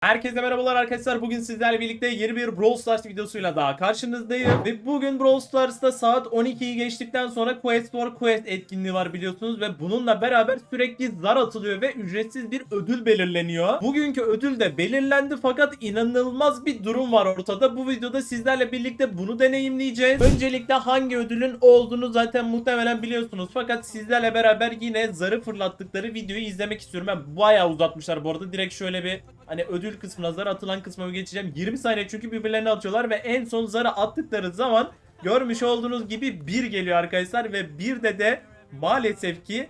Herkese merhabalar arkadaşlar. Bugün sizlerle birlikte yeni bir Brawl Stars videosuyla daha karşınızdayım. Ve bugün Brawl Stars'ta saat 12'yi geçtikten sonra Quest for Quest etkinliği var biliyorsunuz. Ve bununla beraber sürekli zar atılıyor ve ücretsiz bir ödül belirleniyor. Bugünkü ödül de belirlendi fakat inanılmaz bir durum var ortada. Bu videoda sizlerle birlikte bunu deneyimleyeceğiz. Öncelikle hangi ödülün olduğunu zaten muhtemelen biliyorsunuz. Fakat sizlerle beraber yine zarı fırlattıkları videoyu izlemek istiyorum. Ben bayağı uzatmışlar bu arada. Direkt şöyle bir hani ödül kısmına zar atılan kısmına geçeceğim. 20 saniye çünkü birbirlerine atıyorlar ve en son zarı attıkları zaman görmüş olduğunuz gibi bir geliyor arkadaşlar ve bir de de maalesef ki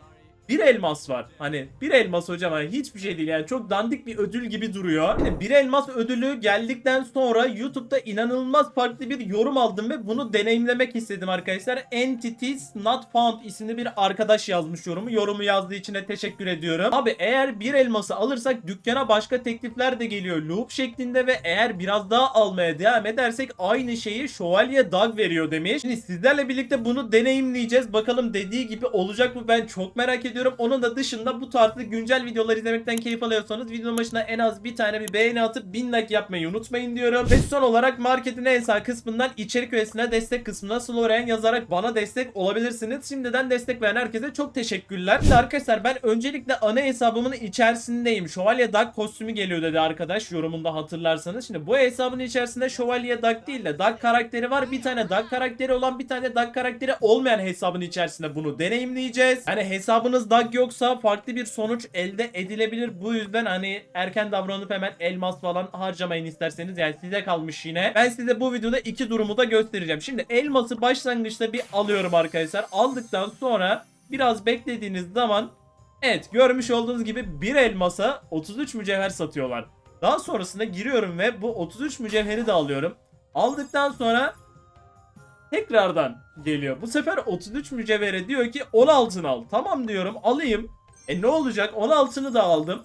bir elmas var. Hani bir elmas hocam hani hiçbir şey değil yani çok dandik bir ödül gibi duruyor. Yani bir elmas ödülü geldikten sonra YouTube'da inanılmaz farklı bir yorum aldım ve bunu deneyimlemek istedim arkadaşlar. Entities Not Found isimli bir arkadaş yazmış yorumu. Yorumu yazdığı için de teşekkür ediyorum. Abi eğer bir elması alırsak dükkana başka teklifler de geliyor loop şeklinde ve eğer biraz daha almaya devam edersek aynı şeyi Şövalye Dog veriyor demiş. Şimdi sizlerle birlikte bunu deneyimleyeceğiz. Bakalım dediği gibi olacak mı ben çok merak ediyorum. Onun da dışında bu tarzda güncel videolar izlemekten keyif alıyorsanız videonun başına en az bir tane bir beğeni atıp 1000 like yapmayı unutmayın diyorum. Ve son olarak marketin en sağ kısmından içerik üyesine destek kısmına Sloren yazarak bana destek olabilirsiniz. Şimdiden destek veren herkese çok teşekkürler. Şimdi arkadaşlar ben öncelikle ana hesabımın içerisindeyim. Şövalye Dark kostümü geliyor dedi arkadaş yorumunda hatırlarsanız. Şimdi bu hesabın içerisinde Şövalye Dark değil de Dark karakteri var. Bir tane Dark karakteri olan bir tane Dark karakteri olmayan hesabın içerisinde bunu deneyimleyeceğiz. Yani hesabınız Dark yoksa farklı bir sonuç elde edilebilir. Bu yüzden hani erken davranıp hemen elmas falan harcamayın isterseniz. Yani size kalmış yine. Ben size bu videoda iki durumu da göstereceğim. Şimdi elması başlangıçta bir alıyorum arkadaşlar. Aldıktan sonra biraz beklediğiniz zaman Evet görmüş olduğunuz gibi bir elmasa 33 mücevher satıyorlar. Daha sonrasında giriyorum ve bu 33 mücevheri de alıyorum. Aldıktan sonra tekrardan geliyor. Bu sefer 33 mücevhere diyor ki 16'ını al. Tamam diyorum alayım. E ne olacak 16'ını da aldım.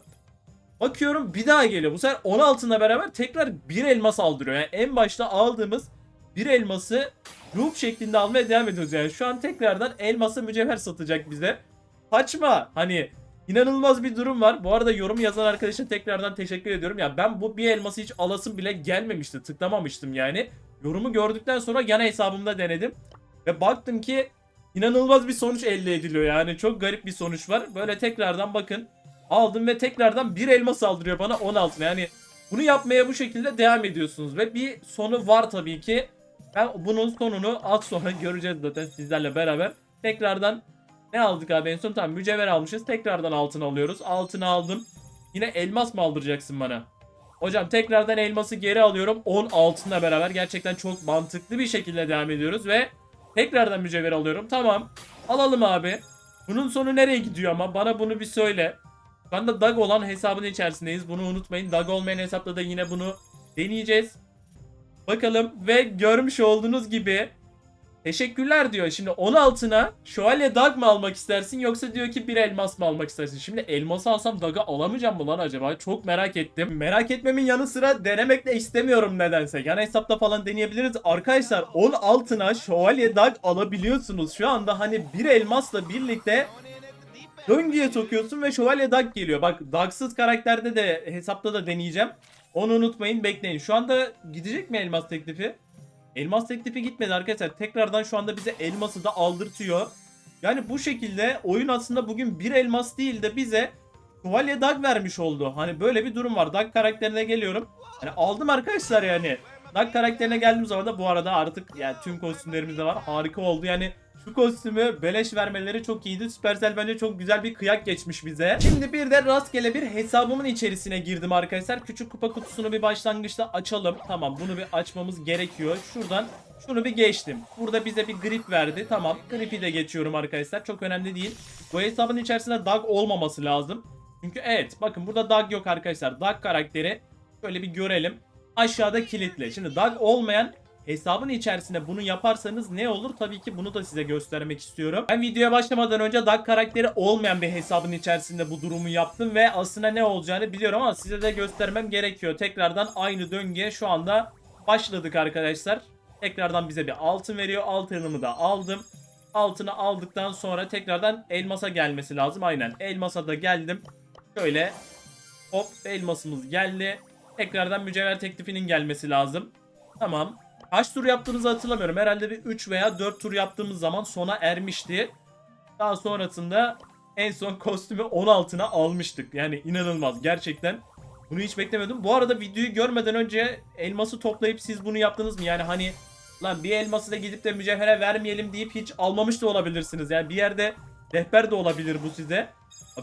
Bakıyorum bir daha geliyor. Bu sefer 16'ına beraber tekrar bir elmas aldırıyor. Yani en başta aldığımız bir elması loop şeklinde almaya devam ediyoruz. Yani şu an tekrardan elması mücevher satacak bize. Saçma. Hani inanılmaz bir durum var. Bu arada yorum yazan arkadaşa tekrardan teşekkür ediyorum. Ya ben bu bir elması hiç alasım bile gelmemişti. Tıklamamıştım yani. Yorumu gördükten sonra yan hesabımda denedim. Ve baktım ki inanılmaz bir sonuç elde ediliyor yani. Çok garip bir sonuç var. Böyle tekrardan bakın. Aldım ve tekrardan bir elma saldırıyor bana 16. Yani bunu yapmaya bu şekilde devam ediyorsunuz. Ve bir sonu var tabii ki. Ben bunun sonunu az sonra göreceğiz zaten sizlerle beraber. Tekrardan ne aldık abi en son? Tamam mücevher almışız. Tekrardan altın alıyoruz. Altını aldım. Yine elmas mı aldıracaksın bana? Hocam tekrardan elması geri alıyorum. 10 altınla beraber gerçekten çok mantıklı bir şekilde devam ediyoruz ve tekrardan mücevher alıyorum. Tamam. Alalım abi. Bunun sonu nereye gidiyor ama? Bana bunu bir söyle. Şu anda Dag olan hesabın içerisindeyiz. Bunu unutmayın. Dag olmayan hesapta da yine bunu deneyeceğiz. Bakalım ve görmüş olduğunuz gibi Teşekkürler diyor. Şimdi 16'ına şövalye dag mı almak istersin yoksa diyor ki bir elmas mı almak istersin? Şimdi elması alsam daga alamayacağım mı lan acaba? Çok merak ettim. Merak etmemin yanı sıra denemek de istemiyorum nedense. Yani hesapta falan deneyebiliriz. Arkadaşlar 10 altına şövalye dag alabiliyorsunuz. Şu anda hani bir elmasla birlikte döngüye sokuyorsun ve şövalye dag geliyor. Bak dagsız karakterde de hesapta da deneyeceğim. Onu unutmayın bekleyin. Şu anda gidecek mi elmas teklifi? Elmas teklifi gitmedi arkadaşlar. Tekrardan şu anda bize elması da aldırtıyor. Yani bu şekilde oyun aslında bugün bir elmas değil de bize Şövalye Dag vermiş oldu. Hani böyle bir durum var. Dag karakterine geliyorum. Hani aldım arkadaşlar yani. Dag karakterine geldiğim zaman da bu arada artık yani tüm kostümlerimiz de var. Harika oldu. Yani şu kostümü beleş vermeleri çok iyiydi. Supercell bence çok güzel bir kıyak geçmiş bize. Şimdi bir de rastgele bir hesabımın içerisine girdim arkadaşlar. Küçük kupa kutusunu bir başlangıçta açalım. Tamam bunu bir açmamız gerekiyor. Şuradan şunu bir geçtim. Burada bize bir grip verdi. Tamam gripi de geçiyorum arkadaşlar. Çok önemli değil. Bu hesabın içerisinde Dag olmaması lazım. Çünkü evet bakın burada Dag yok arkadaşlar. Dag karakteri şöyle bir görelim. Aşağıda kilitli. Şimdi Dag olmayan hesabın içerisinde bunu yaparsanız ne olur? Tabii ki bunu da size göstermek istiyorum. Ben videoya başlamadan önce Dark karakteri olmayan bir hesabın içerisinde bu durumu yaptım ve aslında ne olacağını biliyorum ama size de göstermem gerekiyor. Tekrardan aynı döngüye şu anda başladık arkadaşlar. Tekrardan bize bir altın veriyor. Altınımı da aldım. Altını aldıktan sonra tekrardan elmasa gelmesi lazım. Aynen elmasa da geldim. Şöyle hop elmasımız geldi. Tekrardan mücevher teklifinin gelmesi lazım. Tamam. Kaç tur yaptığımızı hatırlamıyorum. Herhalde bir 3 veya 4 tur yaptığımız zaman sona ermişti. Daha sonrasında en son kostümü 16'ına almıştık. Yani inanılmaz gerçekten. Bunu hiç beklemiyordum. Bu arada videoyu görmeden önce elması toplayıp siz bunu yaptınız mı? Yani hani lan bir elması da gidip de mücevhere vermeyelim deyip hiç almamış da olabilirsiniz. Yani bir yerde rehber de olabilir bu size.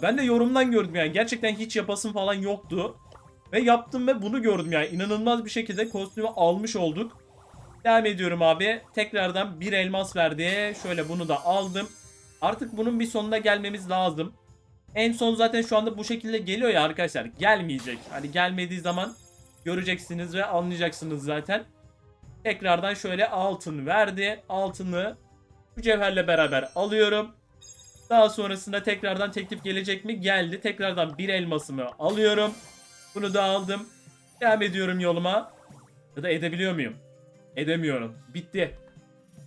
Ben de yorumdan gördüm yani. Gerçekten hiç yapasım falan yoktu. Ve yaptım ve bunu gördüm yani. İnanılmaz bir şekilde kostümü almış olduk. Devam ediyorum abi. Tekrardan bir elmas verdi. Şöyle bunu da aldım. Artık bunun bir sonuna gelmemiz lazım. En son zaten şu anda bu şekilde geliyor ya arkadaşlar. Gelmeyecek. Hani gelmediği zaman göreceksiniz ve anlayacaksınız zaten. Tekrardan şöyle altın verdi. Altını mücevherle beraber alıyorum. Daha sonrasında tekrardan teklif gelecek mi? Geldi. Tekrardan bir elmasımı alıyorum. Bunu da aldım. Devam ediyorum yoluma. Ya da edebiliyor muyum? Edemiyorum. Bitti.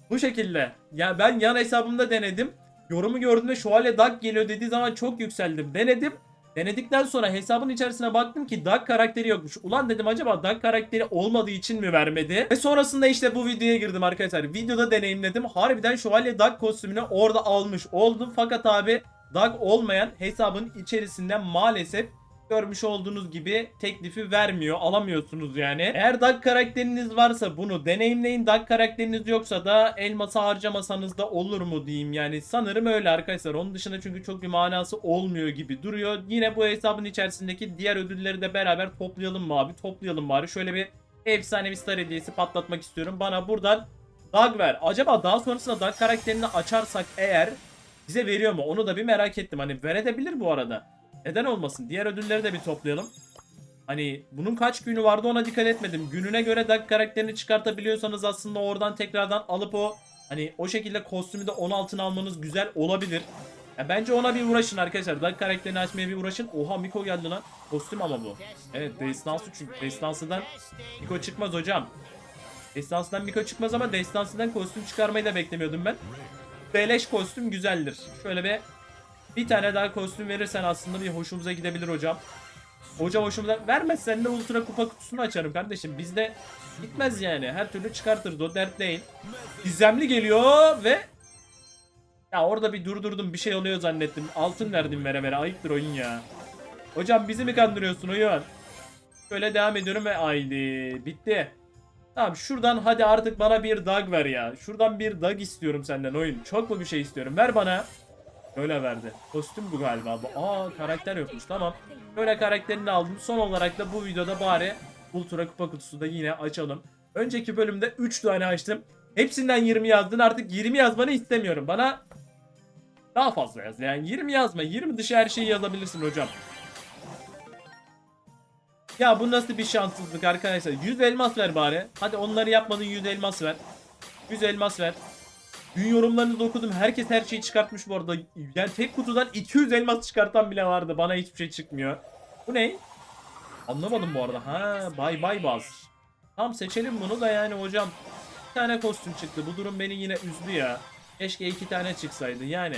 Bu şekilde. Ya ben yan hesabımda denedim. Yorumu gördüğümde şövalye Doug geliyor dediği zaman çok yükseldim. Denedim. Denedikten sonra hesabın içerisine baktım ki Doug karakteri yokmuş. Ulan dedim acaba Doug karakteri olmadığı için mi vermedi? Ve sonrasında işte bu videoya girdim arkadaşlar. Videoda deneyimledim. Harbiden şövalye Doug kostümünü orada almış oldum. Fakat abi Doug olmayan hesabın içerisinde maalesef görmüş olduğunuz gibi teklifi vermiyor. Alamıyorsunuz yani. Eğer Doug karakteriniz varsa bunu deneyimleyin. Doug karakteriniz yoksa da elması harcamasanız da olur mu diyeyim. Yani sanırım öyle arkadaşlar. Onun dışında çünkü çok bir manası olmuyor gibi duruyor. Yine bu hesabın içerisindeki diğer ödülleri de beraber toplayalım mı abi? Toplayalım bari. Şöyle bir efsanevi star hediyesi patlatmak istiyorum. Bana buradan Doug ver. Acaba daha sonrasında Doug karakterini açarsak eğer bize veriyor mu? Onu da bir merak ettim. Hani verebilir bu arada. Neden olmasın? Diğer ödülleri de bir toplayalım. Hani bunun kaç günü vardı ona dikkat etmedim. Gününe göre Doug karakterini çıkartabiliyorsanız aslında oradan tekrardan alıp o hani o şekilde kostümü de 16'ını almanız güzel olabilir. Ya bence ona bir uğraşın arkadaşlar. Doug karakterini açmaya bir uğraşın. Oha Miko geldi lan. Kostüm ama bu. Evet Destansı çünkü. Destansı'dan Miko çıkmaz hocam. Destansı'dan Miko çıkmaz ama Destansı'dan kostüm çıkarmayı da beklemiyordum ben. Beleş kostüm güzeldir. Şöyle bir bir tane daha kostüm verirsen aslında bir hoşumuza gidebilir hocam. Hocam hoşumuza vermezsen de ultra kupa kutusunu açarım kardeşim. Bizde gitmez yani. Her türlü çıkartırız o dert değil. Gizemli geliyor ve ya orada bir durdurdum bir şey oluyor zannettim. Altın verdim vere vere ayıptır oyun ya. Hocam bizi mi kandırıyorsun oyun? Şöyle devam ediyorum ve haydi bitti. Tamam şuradan hadi artık bana bir dag ver ya. Şuradan bir dag istiyorum senden oyun. Çok mu bir şey istiyorum? Ver bana. Öyle verdi. Kostüm bu galiba. Bu. Aa karakter yokmuş tamam. Böyle karakterini aldım. Son olarak da bu videoda bari Ultra Kupa kutusu da yine açalım. Önceki bölümde 3 tane açtım. Hepsinden 20 yazdın artık 20 yazmanı istemiyorum. Bana daha fazla yaz. Yani 20 yazma. 20 dışı her şeyi yazabilirsin hocam. Ya bu nasıl bir şanssızlık arkadaşlar. 100 elmas ver bari. Hadi onları yapmadın 100 elmas ver. 100 elmas ver. Dün yorumlarınızı okudum. Herkes her şeyi çıkartmış bu arada. Yani tek kutudan 200 elmas çıkartan bile vardı. Bana hiçbir şey çıkmıyor. Bu ne? Anlamadım bu arada. Ha, bay bay baz. Tamam seçelim bunu da yani hocam. Bir tane kostüm çıktı. Bu durum beni yine üzdü ya. Keşke iki tane çıksaydı yani.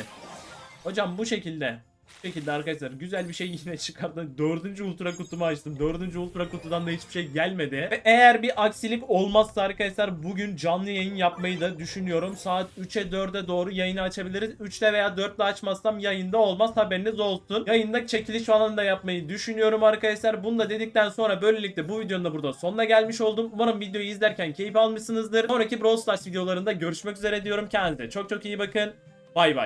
Hocam bu şekilde. Bu şekilde arkadaşlar güzel bir şey yine çıkardı. Dördüncü ultra kutumu açtım. Dördüncü ultra kutudan da hiçbir şey gelmedi. Ve eğer bir aksilik olmazsa arkadaşlar bugün canlı yayın yapmayı da düşünüyorum. Saat 3'e 4'e doğru yayını açabiliriz. 3'te veya 4'te açmazsam yayında olmaz haberiniz olsun. Yayında çekiliş falan da yapmayı düşünüyorum arkadaşlar. Bunu da dedikten sonra böylelikle bu videonun da burada sonuna gelmiş oldum. Umarım videoyu izlerken keyif almışsınızdır. Sonraki Brawl Stars videolarında görüşmek üzere diyorum. Kendinize çok çok iyi bakın. Bay bay.